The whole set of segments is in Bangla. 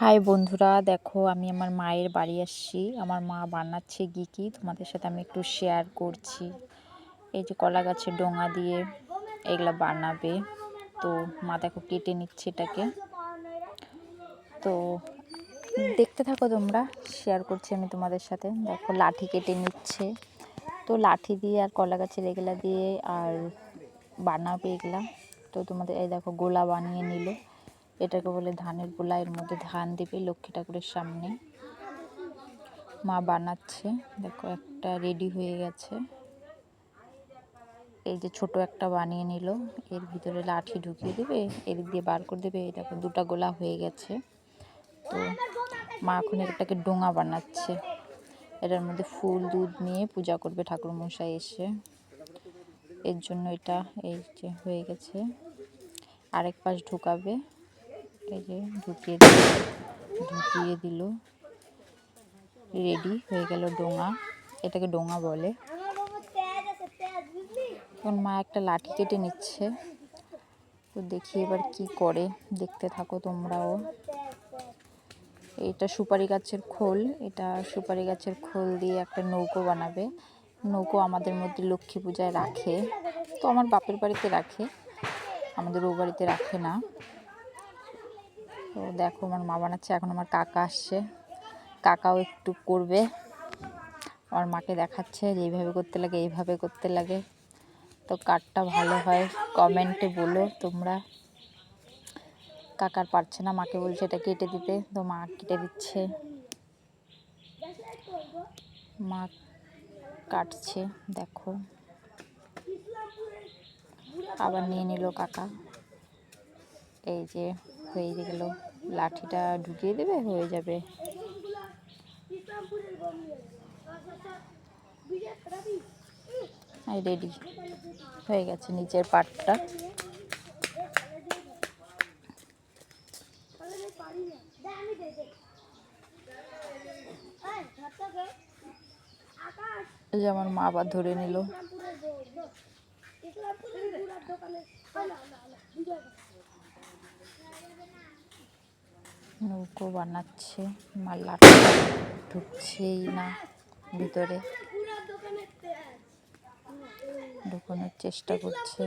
হাই বন্ধুরা, দেখো আমি আমার মায়ের বাড়ি আসছি। আমার মা বানাচ্ছে গিকি তোমাদের সাথে আমি একটু শেয়ার করছি। এই যে কলা গাছের ডোঙা দিয়ে এগুলো বানাবে। তো মা দেখো কেটে নিচ্ছে এটাকে। তো দেখতে থাকো তোমরা শেয়ার করছি আমি তোমাদের সাথে। দেখো লাঠি কেটে নিচ্ছে। তো লাঠি দিয়ে আর কলা গাছের এগুলা দিয়ে আর বানাবে এগুলা। তো তোমাদের, এই দেখো গোলা বানিয়ে নিল। এটাকে বলে ধানের গোলা। এর মধ্যে ধান দেবে লক্ষ্মী ঠাকুরের সামনে। মা বানাচ্ছে। দেখো, একটা রেডি হয়ে গেছে। এই যে ছোট একটা বানিয়ে নিল। এর ভিতরে লাঠি ঢুকিয়ে দেবে এর দিয়ে বার করে দেবে। দেখো, দুটা গোলা হয়ে গেছে। তো মা এখন এটাকে ডোঙা বানাচ্ছে। এটার মধ্যে ফুল, দুধ নিয়ে পূজা করবে ঠাকুর মশাই এসে। এর জন্য এটা এই যে হয়ে গেছে। আরেক পাশ ঢুকাবে। এই ঢুকিয়ে দিল ঢুকিয়ে দিল। রেডি হয়ে গেল ডোঙা, এটাকে ডোঙা বলে। এখন মা একটা লাঠি কেটে নিচ্ছে। তো দেখি এবার কি করে, দেখতে থাকো তোমরাও। এটা সুপারি গাছের খোল, এটা সুপারি গাছের খোল দিয়ে একটা নৌকো বানাবে। নৌকো আমাদের মধ্যে লক্ষ্মী পূজায় রাখে। তো আমার বাপের বাড়িতে রাখে, আমাদের ও বাড়িতে রাখে না। তো দেখো আমার মা বানাচ্ছে, এখন আমার কাকা আসছে। কাকাও একটু করবে। আমার মাকে দেখাচ্ছে যে এইভাবে করতে লাগে, এইভাবে করতে লাগে। তো কাঠটা ভালো হয়, কমেন্টে বলো তোমরা। কাকার পারছে না, মাকে বলছে এটা কেটে দিতে, তো মা কেটে দিচ্ছে। মা কাটছে, দেখো। আবার নিয়ে নিল কাকা। এই যে হয়ে গেল, লাঠিটা ঢুকিয়ে দেবে, হয়ে যাবে। রেডি হয়ে গেছে নিচের পাটটা। যে আমার মা আবার ধরে নিল। নৌকো বানাচ্ছে মাল্লাটা ঢুকছেই না ভিতরে। ঢুকানোর চেষ্টা করছে।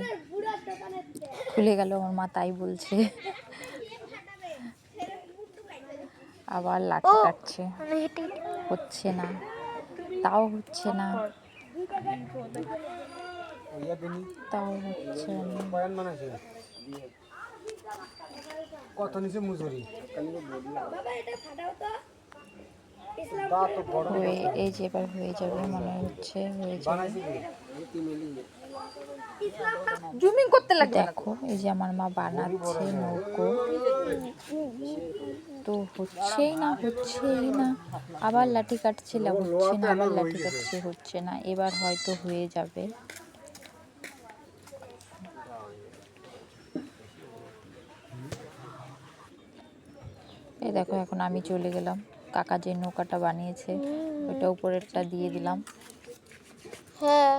খুলে গেল আমার মা তাই বলছে। আবার লাঠি কাটছে। হচ্ছে না তাও হচ্ছে না। তাও হচ্ছে না। কত নিচে মজুরি। এই যে এবার হয়ে যাবে মনে হচ্ছে হয়ে যাবে। জুমিং করতে লাগে দেখো এই যে আমার মা বানাচ্ছে নৌকো। তো হচ্ছেই না হচ্ছেই না। আবার লাঠি কাটছে হচ্ছে না আবার লাঠি কাটছে হচ্ছে না। এবার হয়তো হয়ে যাবে। এই দেখো এখন আমি চলে গেলাম। কাকা যে নৌকাটা বানিয়েছে ওইটা উপরেরটা দিয়ে দিলাম। হ্যাঁ।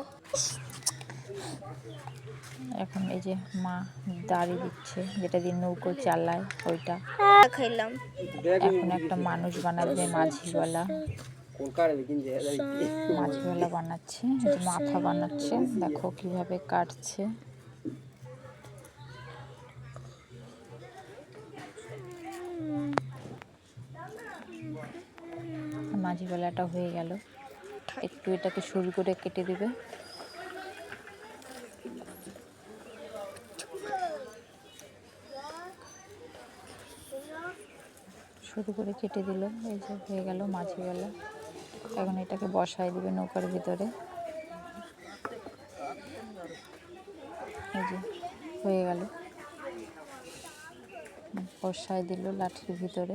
এখন এই যে মা দাড়ি দিচ্ছে যেটা দিয়ে নৌকো চালায় ওইটা। হ্যাঁ খাইলাম। এখন একটা মানুষ বানাবে মাঝিওয়ালা মাঝিওয়ালা বানাচ্ছে মাথা বানাচ্ছে। দেখো কীভাবে কাটছে। মাঝিওয়ালাটা হয়ে গেল। একটু এটাকে সরু করে কেটে দেবে। শুরু করে কেটে দিল। এই যে হয়ে গেল মাঝিওয়ালা এখন এটাকে বসায় দিবে নৌকার ভিতরে। এই যে হয়ে গেল। বসায় দিল লাঠির ভিতরে।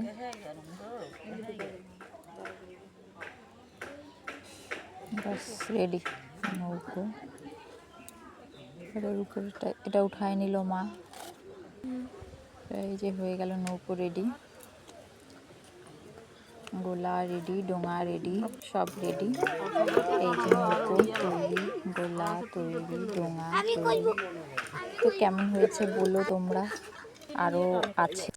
রেডি নৌকো। এটার উপরে এটা- এটা উঠায় নিল মা। এই যে হয়ে গেল নৌকো রেডি গোলা রেডি ডোঙা রেডি সব রেডি এই যে নৌকো তৈরি গোলা তৈরি ডোঙা তো কেমন হয়েছে বলো তোমরা? আরও আছে।